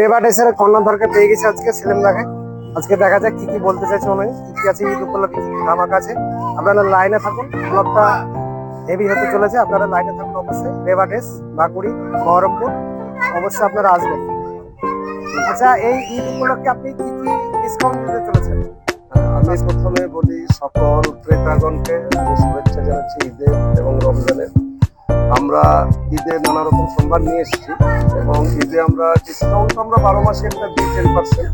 রেবা ডেসের কর্ণধরকে পেয়ে গেছে আজকে সেলিম দাকে আজকে দেখা যাক কি কি বলতে চাইছে উনি, কি কি আছে ঈদ উপলক্ষে, কি ধামাক আছে। আপনারা লাইনে থাকুন, ব্লগটা হেভি হতে চলেছে, আপনারা লাইনে থাকুন অবশ্যই। রেবা ডেস বাঁকুড়ি, বহরমপুর, অবশ্যই আপনারা আসবেন। আচ্ছা এই ঈদ উপলক্ষে আপনি কি কি ডিসকাউন্ট দিতে চলেছেন? আমি প্রথমে বলি, সকল ক্রেতাগণকে শুভেচ্ছা জানাচ্ছি ঈদের এবং রমজানের আমরা ঈদে নানা রকম সম্মান নিয়ে এসেছি এবং ঈদে আমরা ডিসকাউন্ট আমরা বারো মাসে একটা দিই টেন পার্সেন্ট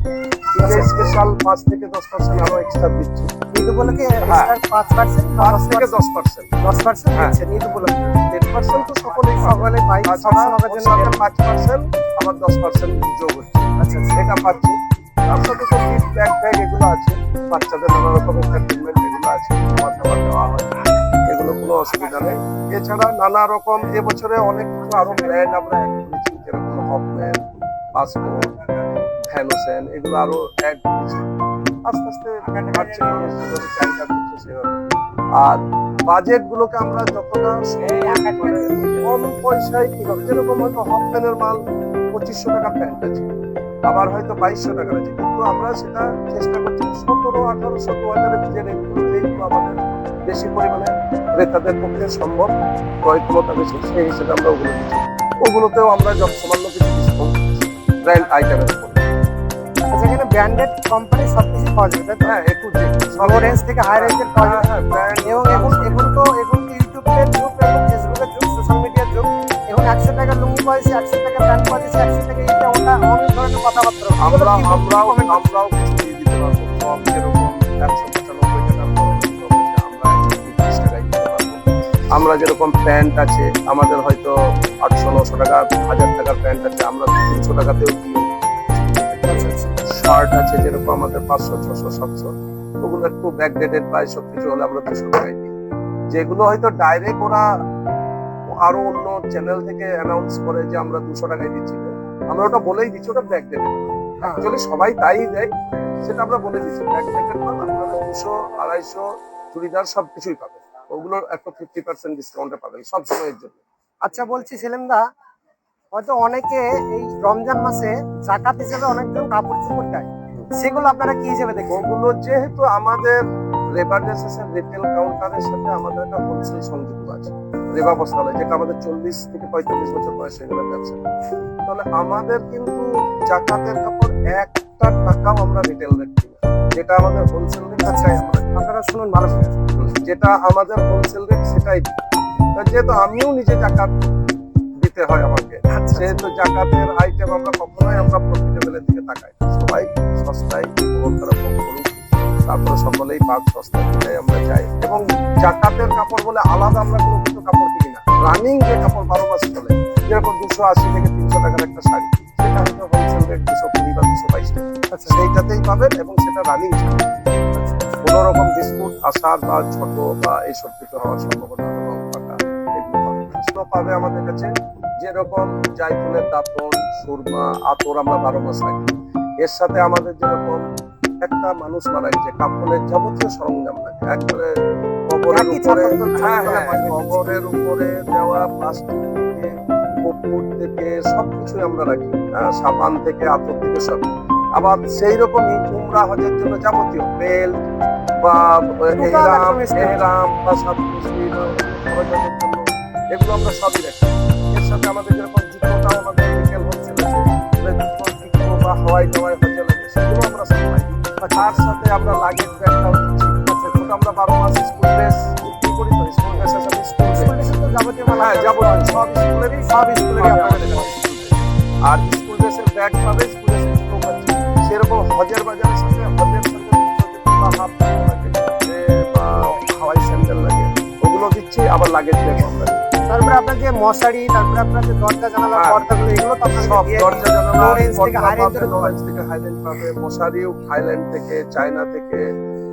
ঈদে স্পেশাল পাঁচ থেকে দশ পার্সেন্ট আরও এক্সট্রা দিচ্ছি। ঈদ উপলক্ষে হ্যাঁ। পাঁচ পার্সেন্ট পাঁচ থেকে দশ পার্সেন্ট দশ পার্সেন্ট হ্যাঁ। ঈদ উপলক্ষে। টেন পার্সেন্ট তো সকলেই সকলে পাই পাঁচ পার্সেন্ট আবার দশ পার্সেন্ট যোগ হচ্ছে। আচ্ছা আচ্ছা। সেটা পাচ্ছি। তার সাথে তো ব্যাগ ব্যাগ এগুলো আছে। বাচ্চাদের নানা রকম এন্টারটেনমেন্ট এগুলো আছে। খাবার দাবার দেওয়া। অসুবিধা নেই। এছাড়া নানা রকম এবছরে অনেক কিছু আরও ব্র্যান্ড আমরা অ্যাড করেছি যেরকম হকম্যান পাসপোর্ট ভ্যানোসেন এগুলো আরও অ্যাড করেছি। আস্তে আস্তে বাড়ছে মানুষ যেভাবে চাহিদা করছে সেভাবে। আর বাজেট গুলোকে আমরা যতটা কম পয়সায় কীভাবে যেরকম হয়তো হকম্যানের মাল পঁচিশশো টাকার প্যান্ট আছে আবার হয়তো বাইশশো টাকা আছে কিন্তু আমরা সেটা চেষ্টা করছি সতেরো আঠারোশো দু হাজারের যে রেটগুলো এইগুলো আমাদের বেশি পরিমাণে ক্রেতাদের পক্ষে সম্ভব ক্রয় ক্ষমতা বেশি সেই হিসেবে আমরা ওগুলো দিচ্ছি ওগুলোতেও আমরা যত সামান্য কিছু ডিসকাউন্ট ব্র্যান্ড আইটেমের উপর। আচ্ছা এখানে ব্র্যান্ডেড কোম্পানি সবকিছু পাওয়া যাবে হ্যাঁ একটু লো রেঞ্জ থেকে হাই রেঞ্জের পাওয়া হ্যাঁ যাবে হ্যাঁ ব্র্যান্ড এবং এখন এখন তো এখন ইউটিউবের যুগ এবং ফেসবুকের যুগ সোশ্যাল মিডিয়ার যুগ। এখন একশো টাকা লুঙ্গি পাইছে একশো টাকা প্যান্ট পাইছে একশো টাকা এটা ওটা অনেক ধরনের কথাবার্তা। আমরা আমরাও আমরাও কিছু দিয়ে দিতে পারব সব একশো আমরা যেরকম প্যান্ট আছে, আমাদের হয়তো আটশো, নশো টাকা, হাজার টাকার প্যান্ট আছে, আমরা তিনশো টাকাতেও দিই শার্ট আছে যেরকম আমাদের পাঁচশো, ছশো, সাতশো, ওগুলো একটু ব্যাকডেটেড প্রায় সব কিছু হলে আমরা দুশো টাকায় দিই। যেগুলো হয়তো ডাইরেক্ট ওরা আরও অন্য চ্যানেল থেকে অ্যানাউন্স করে যে আমরা দুশো টাকায় দিচ্ছি। আমরা ওটা বলেই দিচ্ছি, ওটা ব্যাকডেটেড অ্যাকচুয়ালি সবাই তাই দেয়, সেটা আমরা বলে দিচ্ছি। ব্যাকডেটেড মাল আপনারা দুশো, আড়াইশো, চুড়িদার সব কিছুই পাবেন। ওগুলো একটা ফিফটি পার্সেন্ট ডিসকাউন্টে পাবেন সব সময়ের জন্য আচ্ছা বলছি সেলিমদা হয়তো অনেকে এই রমজান মাসে জাকাত হিসেবে অনেকজন কাপড় চোপড় দেয় সেগুলো আপনারা কি হিসেবে দেখবেন ওগুলো যেহেতু আমাদের রেবার ড্রেসেসের রিটেল কাউন্টারের সাথে আমাদের একটা হোলসেল সংযুক্ত আছে রেবা বস্ত্রালয় যেটা আমাদের চল্লিশ থেকে পঁয়তাল্লিশ বছর বয়স হয়ে গেলে ব্যবসা তাহলে আমাদের কিন্তু জাকাতের কাপড় একটা টাকাও আমরা রিটেল রেট দিই। যেটা আমাদের হোলসেল রেট সেটাই আমরা। আপনারা শুনুন ভালো করে। যেটা আমাদের হোলসেল রেট সেটাই যেহেতু আমিও নিজে জাকাত দিতে হয় আমাকে আচ্ছা সেহেতু জাকাতের আইটেম আমরা কখনোই আমরা প্রফিটেবলের দিকে তাকাই। সবাই সস্তায় গ্রহণ করা করুক। তারপরে সকলেই পাক সস্তা দিকে আমরা চাই এবং জাকাতের কাপড় বলে আলাদা আমরা কোনো কিছু কাপড় কিনি না। রানিং যে কাপড় বারো মাস চলে যেরকম দুশো আশি থেকে তিনশো টাকার একটা শাড়ি সেটা হয়তো হোলসেল রেট দুশো কুড়ি বা দুশো বাইশ টাকা। আচ্ছা সেইটাতেই পাবেন এবং সেটা রানিং কোনো রকম বিস্কুট আসার বা ছোট বা এইসব কিছু হওয়ার সম্ভাবনা এগুলো পাবে আমাদের কাছে যেরকম জাইতুনের দাঁতন সুরমা আতর আমরা বারো মাস রাখি। এর সাথে আমাদের যেরকম একটা মানুষ মারা গেছে কাপড়ের যাবতীয় সরঞ্জাম লাগে একবারে কবরের উপরে হ্যাঁ হ্যাঁ কবরের উপরে দেওয়া প্লাস্টিক থেকে কপুর থেকে সবকিছুই আমরা রাখি। সাবান থেকে আতর থেকে সব আবার সেই রকমই উমরা হজের জন্য যাবতীয় বেল্ট বা এহরাম এহরাম বা বা জন্য। এগুলো আমরা সবই রাখি। এর সাথে আমাদের যেরকম জুতোটাও আমাদের রিটেল হোলসেল আছে জুতো বা হাওয়াই টাওয়াই হজে লাগে সেগুলো আমরা সাপ্লাই দিই আর তার সাথে আমরা লাগেজ দিচ্ছি আচ্ছা ওটা আমরা বারো মাস স্কুল ড্রেস বিক্রি করি তো স্কুল ড্রেস। স্কুল যাবতীয় মাল হ্যাঁ আছে। যাব সব স্কুলেরই সব স্কুলেরই। আর হজের বাজারের সাথে হজের সাথে জুতো জুতো বা হাফ লাগে যে বা হাওয়াই স্যান্ডেল লাগে। ওগুলো দিচ্ছি আবার লাগেজ ব্যাগ আমরা তারপরে আপনার যে মশারি তারপরে আপনার যে দরজা জানালা হ্যাঁ। পর্দাগুলো এগুলো তো আপনাদের সব দরজা জানালা low থেকে high range এর লো রেঞ্জ থেকে হাই পাবে মশারিও থাইল্যান্ড থেকে চায়না থেকে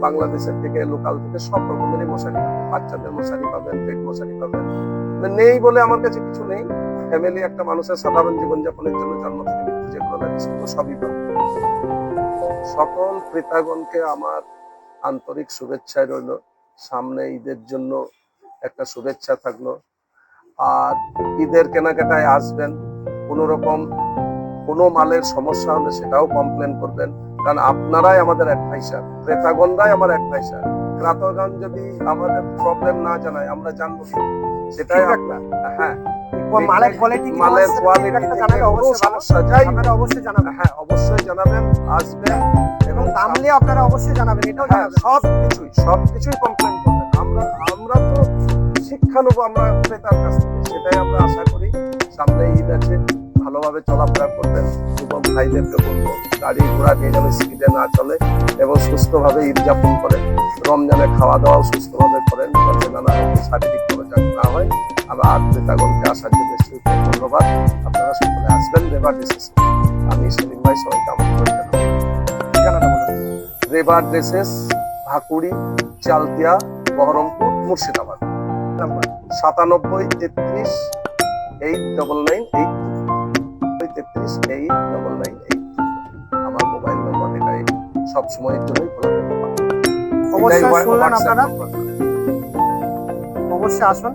বাংলাদেশের থেকে লোকাল থেকে সব রকমেরই মশারি পাবেন। বাচ্চাদের মশারি পাবেন পেট মশারি পাবেন। মানে নেই বলে আমার কাছে কিছু নেই। ফ্যামিলি একটা মানুষের সাধারণ জীবনযাপনের জন্য জন্ম থেকে লাগে সেগুলো সবই পাবে। সকল ক্রেতাগণকে আমার আন্তরিক শুভেচ্ছায় রইল। সামনে ঈদের জন্য একটা শুভেচ্ছা থাকল। আর ঈদের কেনাকাটায় আসবেন, কোনো রকম কোনো মালের সমস্যা হলে সেটাও কমপ্লেন করবেন। কারণ আপনারাই আমাদের অ্যাডভাইসার ক্রেতাগণরাই আমার অ্যাডভাইসার ক্রেতাগণ যদি আমাদের প্রবলেম না জানায়, আমরা জানব? সেটাই আমরা। হ্যাঁ। মালের কোয়ালিটি মালের কোয়ালিটি জানালে অবশ্যই সমস্যা যাই আপনারা অবশ্যই জানাবেন। হ্যাঁ অবশ্যই জানাবেন আসবেন এবং দাম নিয়ে আপনারা অবশ্যই জানাবেন এটাও হ্যাঁ জানাবেন। সব কিছুই সব কিছুই কমপ্লেন করবেন। আমরা আমরা তো শিক্ষা নেব আমরা ক্রেতার কাছ থেকে সেটাই আমরা আশা করি। সামনে ঈদ আছে ভালোভাবে চলাফেরা করবেন যুবক ভাইদেরকে বলব গাড়ি ঘোড়া নিয়ে যেন স্পিডে না চলে এবং সুস্থভাবে ঈদ যাপন করেন। রমজানে খাওয়া দাওয়া সুস্থভাবে করেন, যাতে নানা রকম শারীরিক খরচ না হয়। আবার ক্রেতাগণকে আসার জন্য ধন্যবাদ। আপনারা সকলে আসবেন, রেবার ড্রেসেস আমি সলিম ভাই, সবাইকে আমন্ত্রণ জানাব রেবার ড্রেসেস ভাকুড়ি, চালতিয়া, বহরমপুর, মুর্শিদাবাদ। সাতানব্বই তেত্রিশ এইট ডবল নাইন এইট। তেত্রিশ এইট ডবল নাইন এইট। আমার মোবাইল নম্বর এটাই সব সময়ের জন্যই খোলা। অবশ্যই শুনলেন আপনারা। অবশ্যই আসুন।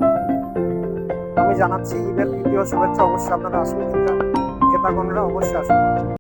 আমি জানাচ্ছি ঈদের দ্বিতীয় শুভেচ্ছা। অবশ্যই আপনারা আসুন। কিন্তু ক্রেতাগণরা অবশ্যই আসুন।